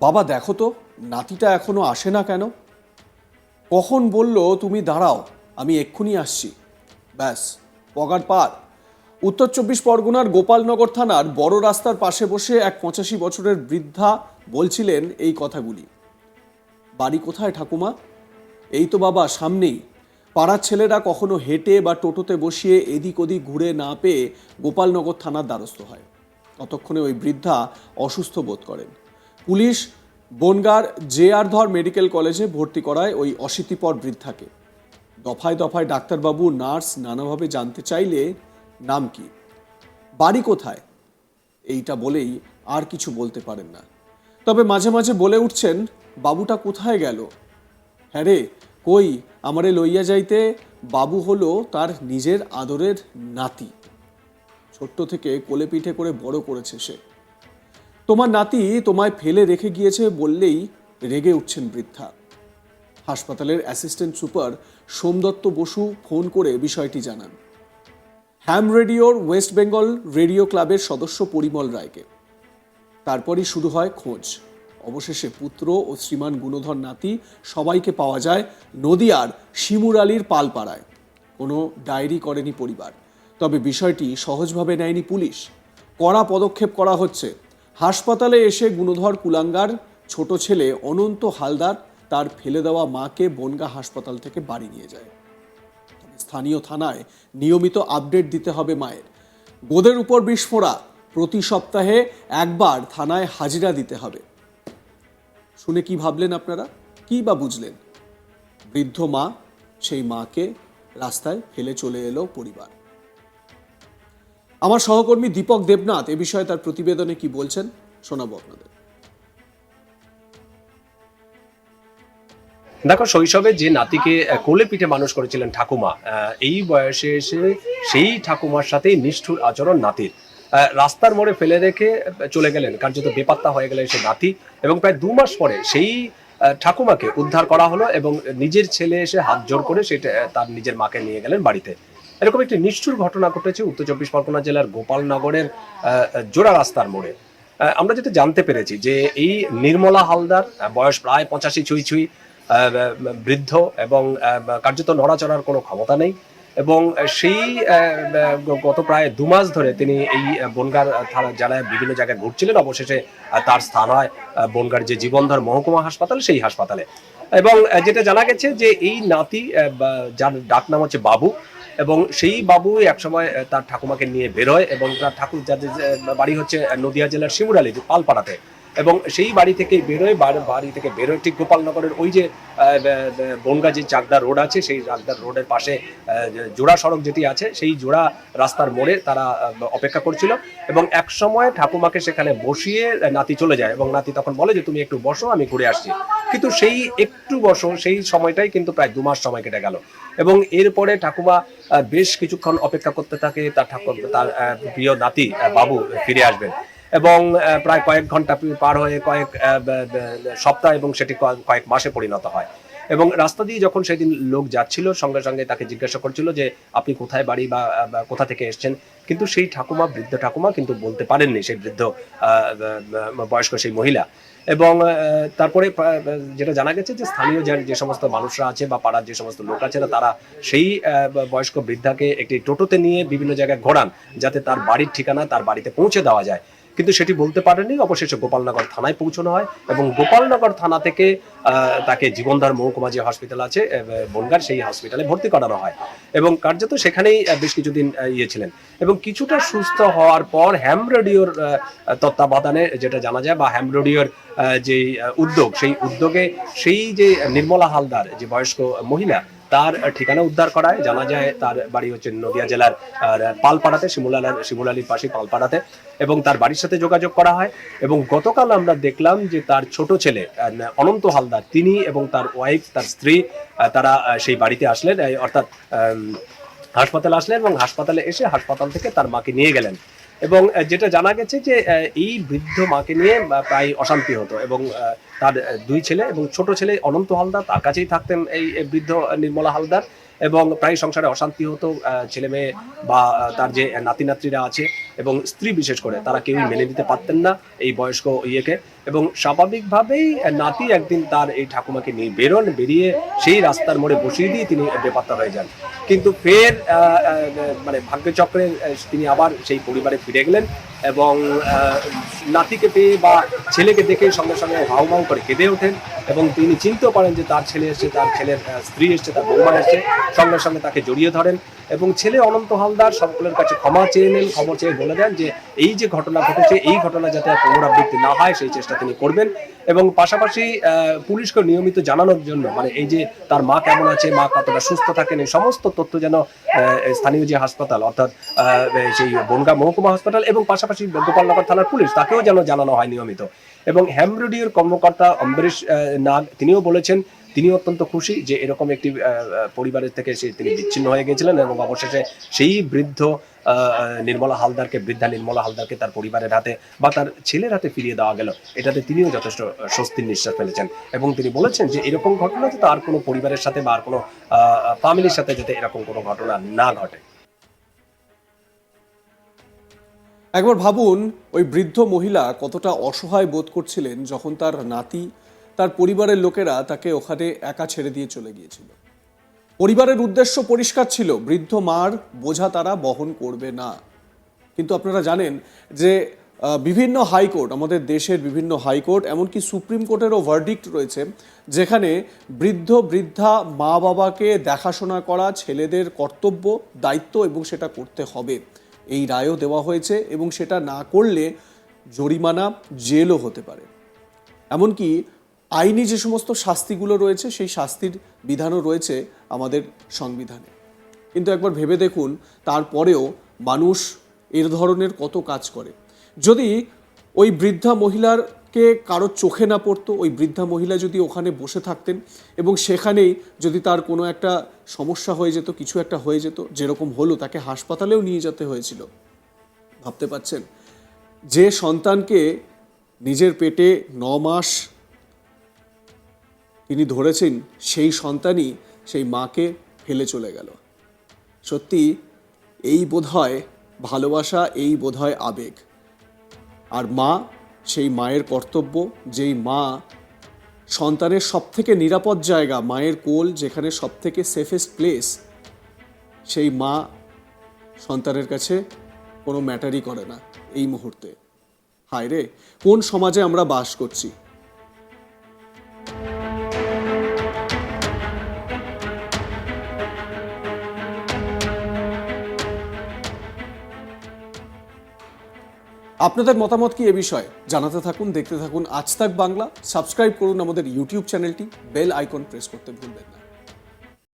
বাবা দেখো তো, নাতিটা এখনও আসে না কেন? কখন বলল, তুমি দাঁড়াও, আমি এক্ষুনি আসছি। ব্যাস, পগার পার। উত্তর চব্বিশ পরগনার গোপালনগর থানার বড় রাস্তার পাশে বসে এক পঁচাশি বছরের বৃদ্ধা বলছিলেন এই কথাগুলি। বাড়ি কোথায় ঠাকুমা? এই তো বাবা, সামনেই। পাড়ার ছেলেরা কখনো হেঁটে বা টোটোতে বসিয়ে এদিক ওদিক ঘুরে না পেয়ে গোপালনগর থানার দ্বারস্থ হয়। ততক্ষণে ওই বৃদ্ধা অসুস্থ বোধ করেন। পুলিশ বনগার জে আর ধর মেডিকেল কলেজে ভর্তি করায় ওই অশীতিপর বৃদ্ধাকে। দফায় দফায় ডাক্তারবাবু, নার্স নানাভাবে জানতে চাইলে নাম কি? বাড়ি কোথায়? এইটা বলেই আর কিছু বলতে পারেন না। তবে মাঝে মাঝে বলে উঠছেন, বাবুটা কোথায় গেল? হ্যাঁ রে, কই? আমারে লইয়া যাইতে বাবু হলো তার নিজের আদরের নাতি। ছোট্ট থেকে কোলে পিঠে করে বড় করেছে সে। তোমার নাতি তোমায় ফেলে রেখে গিয়েছে বললেই রেগে উঠছেন বৃদ্ধা। হাসপাতালের assistant super Somdatta Basu phone করে বিষয়টি জানান। হ্যাম রেডিওর ওয়েস্ট বেঙ্গল রেডিও ক্লাবের সদস্য পরিমল রায়কে। তারপরই শুরু হয় খোঁজ। অবশেষে পুত্র ও শ্রীমান গুণধর নাতি সবাইকে পাওয়া যায় নদিয়ার শিমুর আলীর পালপাড়ায়। কোনো ডায়েরি করেনি পরিবার। তবে বিষয়টি সহজভাবে নেয়নি পুলিশ। কড়া পদক্ষেপ করা হচ্ছে। হাসপাতালে এসে গুণধর কুলাঙ্গার, ছোট ছেলে অনন্ত হালদার, তার ফেলে দেওয়া মাকে বনগা হাসপাতাল থেকে বাড়ি নিয়ে যায়। স্থানীয় থানায় নিয়মিত আপডেট দিতে হবে মায়ের। গোদের উপর বিস্ফোরা, প্রতি সপ্তাহে একবার থানায় হাজিরা দিতে হবে। শুনে কি ভাবলেন আপনারা? কি বা বুঝলেন? বৃদ্ধ মা, সেই মাকে রাস্তায় ফেলে চলে এলো পরিবার। আমার সহকর্মী দীপক দেবনাথ এ বিষয়ে তার প্রতিবেদনে কি বলছেন, শোনাবো আপনাদের। দেখো, শৈশবে যে নাতিকে কোলে পিঠে মানুষ করেছিলেন ঠাকুমা এই বয়সে এসে সেই ঠাকুমার সাথেই নিষ্ঠুর আচরণ নাতির। রাস্তার মোড়ে ফেলে রেখে চলে গেলেন কার্যত বেপাত্তা হয়ে গেলেন সেই নাতি এবং প্রায় দু মাস পরে সেই ঠাকুমাকে উদ্ধার করা হলো এবং নিজের ছেলে এসে হাত জোর করে সেটা তার নিজের মাকে নিয়ে গেলেন বাড়িতে। এরকম একটি নিষ্ঠুর ঘটনা ঘটেছে উত্তর চব্বিশ পরগনা জেলার গোপালনগরের জোড়া রাস্তার মোড়ে। আমরা যেটা জানতে পেরেছি যে এই নির্মলা হালদার বয়স প্রায় পঁচাশি ছুঁই ছুঁই বৃদ্ধ এবং কার্যত নড়াচড়ার কোনো ক্ষমতা নেই এবং সেই গত প্রায় দু মাস ধরে তিনি এই বনগার থানা জেলায় বিভিন্ন জায়গায় ঘুরছিলেন। অবশেষে তার স্থান হয় বনগার যে জীবনধর মহকুমা হাসপাতাল, সেই হাসপাতালে। এবং যেটা জানা গেছে যে এই নাতি যার ডাক নাম হচ্ছে বাবু এবং সেই বাবু একসময় তার ঠাকুমাকে নিয়ে বেরোয় এবং তার ঠাকুর যাদের বাড়ি হচ্ছে নদিয়া জেলার শিমুরালি পালপাড়াতে। এবং সেই বাড়ি থেকে বেরোয় বাড়ি থেকে বেরোয় ঠিক গোপালনগরের ওই যে বনগা যে চাকদা রোড আছে, সেই চাকদার রোডের পাশে জোড়া সড়ক যেটি আছে, সেই জোড়া রাস্তার মোড়ে তারা অপেক্ষা করছিল। এবং এক সময় ঠাকুমাকে সেখানে বসিয়ে নাতি চলে যায় এবং নাতি তখন বলে যে, তুমি একটু বসো, আমি ঘুরে আসছি। কিন্তু সেই একটু বসো, সেই সময়টাই কিন্তু প্রায় দু মাস সময় কেটে গেল। এবং এরপরে ঠাকুমা বেশ কিছুক্ষণ অপেক্ষা করতে থাকে, তার ঠাকুর তার প্রিয় নাতি বাবু ফিরে আসবেন। এবং প্রায় কয়েক ঘণ্টা পার হয়ে কয়েক সপ্তাহ এবং সেটি কয়েক মাসে পরিণত হয়। এবং রাস্তা দিয়ে যখন সেদিন লোক যাচ্ছিল, সঙ্গে সঙ্গে তাকে জিজ্ঞাসা করছিল যে, আপনি কোথায় বাড়ি বা কোথা থেকে এসেছেন? কিন্তু সেই ঠাকুমা, বৃদ্ধ ঠাকুমা কিন্তু বলতে পারেননি, সেই বৃদ্ধ বয়স্ক সেই মহিলা। এবং তারপরে যেটা জানা গেছে যে, স্থানীয় যে যে সমস্ত মানুষরা আছে বা পাড়ার যে সমস্ত লোক আছে, তারা সেই বয়স্ক বৃদ্ধাকে একটি টোটোতে নিয়ে বিভিন্ন জায়গায় ঘোরান, যাতে তার বাড়ির ঠিকানা তার বাড়িতে পৌঁছে দেওয়া যায়। কিন্তু সেটি বলতে পারেনি অবশেষে গোপালনগর থানায় পৌঁছানো হয় এবং গোপালনগর থানা থেকে তাকে জীবনধার মহকুমা যে হসপিটাল আছে বনগার সেই হসপিটালে ভর্তি করানো হয়। এবং কার্যত সেখানেই বেশ কিছুদিন ইয়ে ছিলেন। এবং কিছুটা সুস্থ হওয়ার পর হ্যাম রেডিওর তত্ত্বাবধানে যেটা জানা যায় বা হ্যাম রেডিওর যে উদ্যোগ, সেই উদ্যোগে সেই যে নির্মলা হালদার, যে বয়স্ক মহিলা তার ঠিকানা উদ্ধার করায়। জানা যায় তার বাড়ি হচ্ছে নদিয়া জেলার পালপাড়াতে শিমুলালার শিমুলালির পাশে পালপাড়াতে এবং তার বাড়ির সাথে যোগাযোগ করা হয় এবং গতকাল আমরা দেখলাম যে তার ছোট ছেলে অনন্ত হালদার, তিনি এবং তার ওয়াইফ তার স্ত্রী তারা সেই বাড়িতে আসলেন অর্থাৎ হাসপাতালে আসলেন এবং হাসপাতালে এসে হাসপাতাল থেকে তার মাকে নিয়ে গেলেন। এবং যেটা জানা গেছে যে এই বৃদ্ধ মাকে নিয়ে প্রায় অশান্তি হতো এবং তার দুই ছেলে এবং ছোট ছেলে অনন্ত হালদার তার কাছেই থাকতেন এই বৃদ্ধ নির্মলা হালদার এবং প্রায় সংসারে অশান্তি হতো ছেলে মেয়ে বা তার যে নাতি নাতিরা আছে এবং স্ত্রী বিশেষ করে তারা কেউই মেনে নিতে পারতেন না এই বয়স্ক ইয়েকে। এবং স্বাভাবিকভাবেই নাতি একদিন তার এই ঠাকুমাকে নিয়ে বেরোন, বেরিয়ে সেই রাস্তার মোড়ে বসিয়ে দিয়ে তিনি বেপাত্তা হয়ে যান। কিন্তু ফের মানে ভাগ্যচক্রে তিনি আবার সেই পরিবারে ফিরে গেলেন। এবং নাতিকে পেয়ে বা ছেলেকে দেখে সঙ্গে সঙ্গে হাউ মাউ করে কেঁদে ওঠেন এবং তিনি চিনতেও পারেন যে তার ছেলে এসছে, তার ছেলের স্ত্রী এসছে, তার বৌমা এসছে। সঙ্গে সঙ্গে তাকে জড়িয়ে ধরেন এবং ছেলে অনন্ত হালদার সকলের কাছে ক্ষমা চেয়ে নেন, ক্ষমা চেয়ে বলে দেন যে এই যে ঘটনা ঘটেছে, এই ঘটনা যাতে পুনরাবৃত্তি না হয়, সেই চেষ্টা তিনি করবেন। এবং পাশাপাশি পুলিশকে নিয়মিত জানানোর জন্য মানে এই যে তার মা কেমন আছে, মা কতটা সুস্থ থাকেন, এই সমস্ত তথ্য যেন স্থানীয় যে হাসপাতাল, অর্থাৎ সেই বনগা মহকুমা হাসপাতাল এবং পাশাপাশি গোপালনগর থানার পুলিশ, তাকেও যেন জানানো হয় নিয়মিত। এবং হ্যামরুডিওর কর্মকর্তা অম্বরীশ নাগ, তিনিও বলেছেন তিনি অত্যন্ত খুশি যে এরকম একটি পরিবারের থেকে সে তিনি বিচ্ছিন্ন হয়ে গেছিলেন এবং অবশেষে সেই বৃদ্ধ নির্মলা হালদারকে, বৃদ্ধা নির্মলা হালদারকে তার পরিবারের হাতে বা তার ছেলের হাতে ফিরিয়ে দেওয়া গেল। এটাতে তিনিও যথেষ্ট স্বস্তির নিঃশ্বাস ফেলেছেন। এবং তিনি বলেছেন যে এরকম ঘটনা যাতে আর কোনো পরিবারের সাথে বা আর কোনো ফ্যামিলির সাথে যাতে এরকম কোনো ঘটনা না ঘটে। একবার ভাবুন, ওই বৃদ্ধ মহিলা কতটা অসহায় বোধ করছিলেন যখন তার নাতি তার পরিবারের লোকেরা তাকে ওখানে একা ছেড়ে দিয়ে চলে গিয়েছিল। পরিবারের উদ্দেশ্য পরিষ্কার ছিল, বৃদ্ধ মার বোঝা তারা বহন করবে না। কিন্তু আপনারা জানেন যে বিভিন্ন হাইকোর্ট, আমাদের দেশের বিভিন্ন হাইকোর্ট, এমনকি সুপ্রিম কোর্টেরও ভার্ডিক্ট রয়েছে, যেখানে বৃদ্ধ, বৃদ্ধা মা বাবাকে দেখাশোনা করা, ছেলেদের কর্তব্য, দায়িত্ব এবং সেটা করতে হবে। এই রায়ও দেওয়া হয়েছে এবং সেটা না করলে জরিমানা জেলও হতে পারে। এমনকি আইনি যে সমস্ত শাস্তিগুলো রয়েছে, সেই শাস্তির বিধানও রয়েছে আমাদের সংবিধানে। কিন্তু একবার ভেবে দেখুন, তারপরেও মানুষ এর ধরনের কত কাজ করে। যদি ওই বৃদ্ধা মহিলারকে কারও চোখে না পড়তো, ওই বৃদ্ধা মহিলা যদি ওখানে বসে থাকতেন এবং সেখানেই যদি তার কোনো একটা সমস্যা হয়ে যেত, কিছু একটা হয়ে যেত, যেরকম হলো, তাকে হাসপাতালেও নিয়ে যেতে হয়েছিল। ভাবতে পাচ্ছেন যে সন্তানকে নিজের পেটে ন মাস তিনি ধরেছেন সেই সন্তানই সেই মাকে ফেলে চলে গেল। সত্যি, এই বোধহয় ভালোবাসা, এই বোধহয় আবেগ। আর মা, সেই মায়ের কর্তব্য, যেই মা সন্তানের সব থেকে নিরাপদ জায়গা, মায়ের কোল যেখানে সব থেকে সেফেস্ট প্লেস সেই মা সন্তানের কাছে কোনো ম্যাটারই করে না এই মুহূর্তে। হায় রে কোন সমাজে আমরা বাস করছি? আপনাদের মতামত কি এ বিষয়ে? জানাতে থাকুন, দেখতে থাকুন। আজ তাক বাংলা। সাবস্ক্রাইব করুন আমাদের ইউটিউব চ্যানেলটি। বেল আইকন প্রেস করতে ভুলবেন